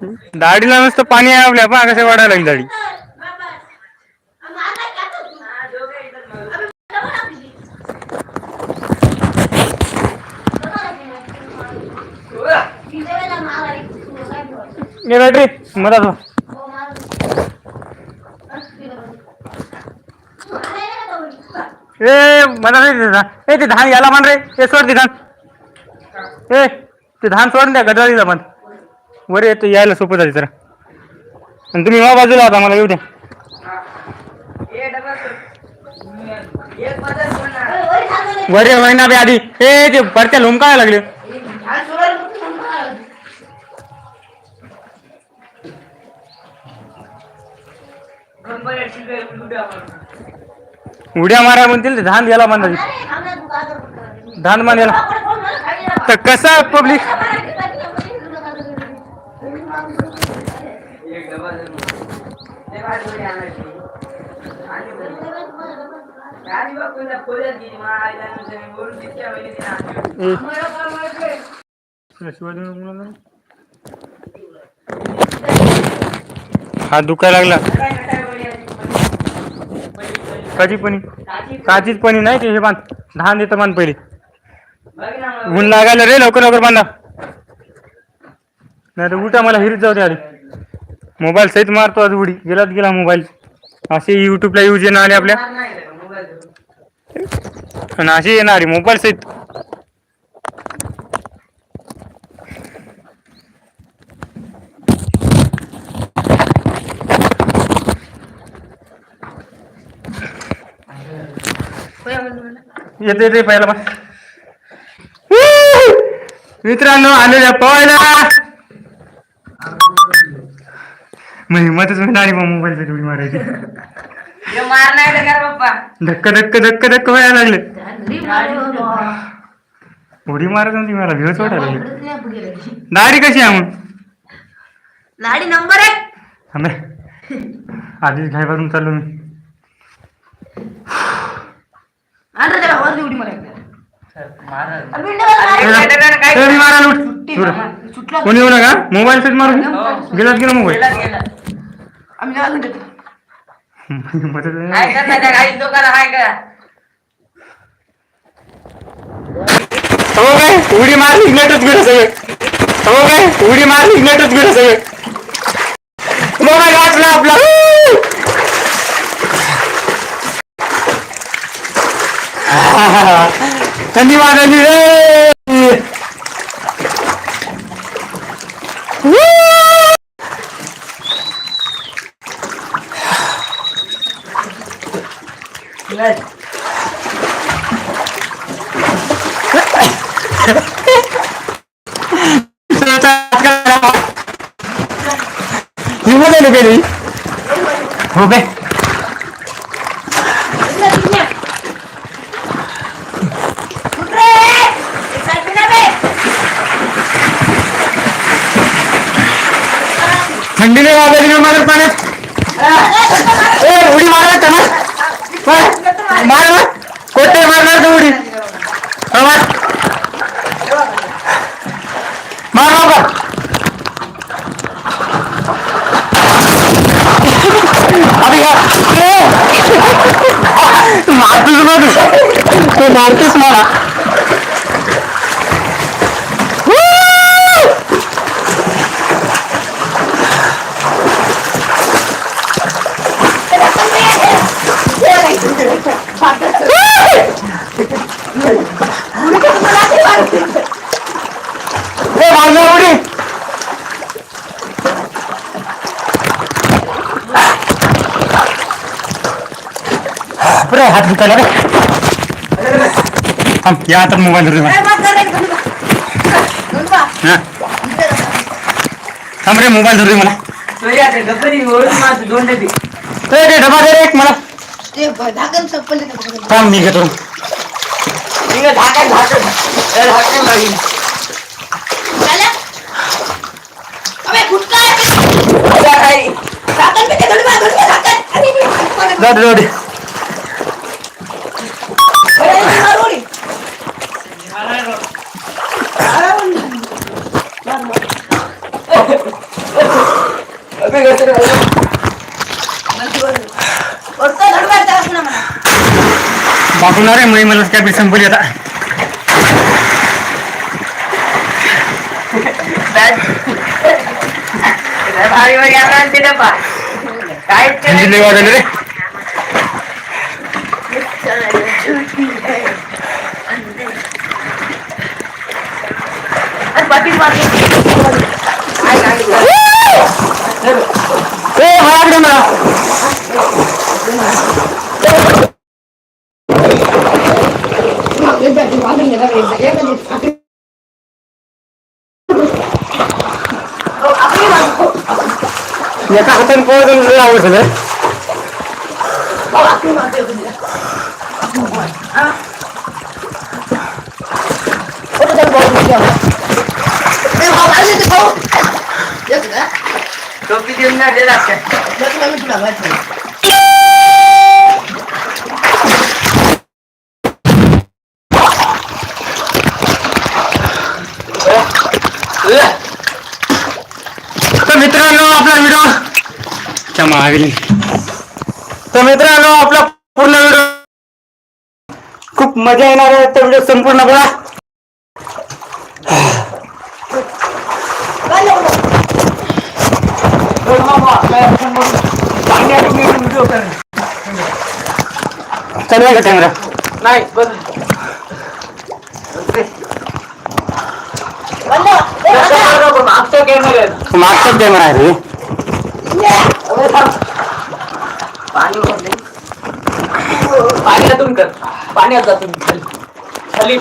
दाढीला नुसतं पाणी आहे आपल्या पहा कसं वाढायला लागली दाढी. ये बॅटरी मधात हो. ए मला नाही धान. ए ते धान याला म्हण रे. ए सोड ते धान. ए ते धान सोड द्या गजराजीला मान वर येतो यायला सोपं झाली जरा. आणि तुम्ही वा बाजूला होता मला येऊ द्या वर ये बी आधी. ए ते परत्या लोंबकायला लागले. उड्या मारा म्हणतील धान याला मान धान मान याला तर कसा पब्लिक हा दुखाय लागला. कधी पणी काचीच पणी नाही ते हे बांध. धान देतं बांध पहिले. ऊन लागायला रे लवकर लवकर बांधा. नाही तर उठा मला हिरीत जाऊ दे आधी. मोबाईल सहित मारतो आज उडी. गेलात गेला मोबाईल. असे युट्यूबला यूज येणार आले आपल्या. आणि असे येणारे मोबाईल सहित. येते येते पहिला मित्रांनो आलेल्या पवायला मग हिंमतच नाही मग मोबाईलची उडी मारायची. मार नाही पप्पा. धक्का धक्का धक्का धक्का व्हायला लागले. उडी मारत नव्हती मला भिवच वाटायला लागले. दाढी कशी आहे मग? लाडी नंबर एक. थांबे आधीच घाई भरून चाललो मी. आता त्याला वर उडी मारायची ए, मी मारायला उठ. सुटला. कोणी येऊ नका? मोबाईल सेट मारून? गेलात गेला मोबाईल. हाय गाडीत हाय हो काय? उडी मार निघण्यातच गेलं सगळे. हो काय? उडी मार निघण्यातच गेलं सगळे. मोबाईल वाचला आपला. थंडी वाजली रे हिंमत आहे गेली हो काय थंडी वाजली मी माझ्या पाण्यात. उडी मारा त्यांना ना मार ना कोटे मारणार तू उडी हा, मार मार लवकर अरे यार ए! मारतोस ना तू तू मारतोस मला ए मारणार उडी बरे हात दुखायला रे थांब या हातात मोबाईल धरतो मला हा. थांब रे मोबाईल धरतो मला. दोन डबी. ए ते डबा दे रे एक मला. ते धाकन चप्पल थांब मी घेतो. झाकण झाकण झाकण लागेल जाऊ दे जाऊ दे वरतं धडवायचं त्याला पुन्हा म्हणा. बापूणार आहे मी मला काय संपली आता भारी भारी आणा आणि ते डबा. काय ते थंडी लय वाजली रे आणि बाकीच बाकी. काय काय काय. ए माझ्याकडे मला एका हाताने पोहोचून लय आवडतं रे ए, भाऊ, आले ते भाऊ. येतो का? टोपी देऊन ना दे लागतं. येतो का मी तुला माहिती. तर मित्रांनो आपला व्हिडिओ क्षमा गेली तर मित्रांनो आपला पूर्ण व्हिडिओ खूप मजा येणार आहे. तर व्हिडिओ संपूर्ण बघा. चालू आहे का कॅमेरा नाही मागचा कॅमेरा आहे. रे. पाणी भरले पाण्यातून कर. पाण्यात जातून खाली. खाली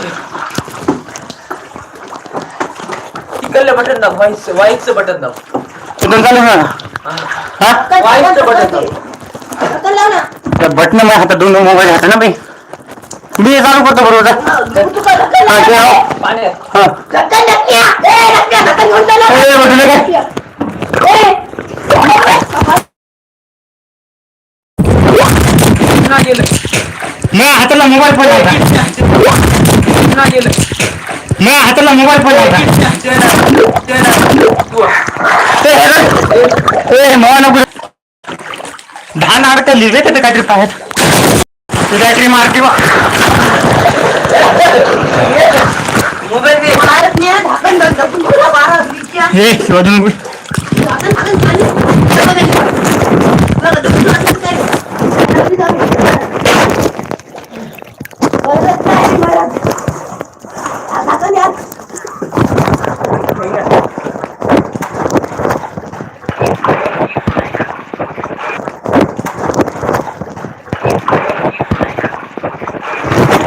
तिकडलं बटन दाब. व्हाईटचं व्हाईटचं बटन दाब. चालू ना. हा. व्हाईटचं बटन दाब. बटन माझ्या हातात दोन मोबाईल हातात ना बाई. मी हे चालू करतो बरोबर हा ते हा. पाण्यात. हा. ए, बटन काय पुन्हा गेलं. माझ्या हाताला मोबाईल पडला होता पुन्हा गेलं. माझ्या हाताला मोबाईल पडला होता ए, ए, ए मोबाईल नको. दहा नाडक लिहिले का ते काहीतरी पाहत? ते काहीतरी मारते बा. मोबाईल दे. हे शोधून Gracias.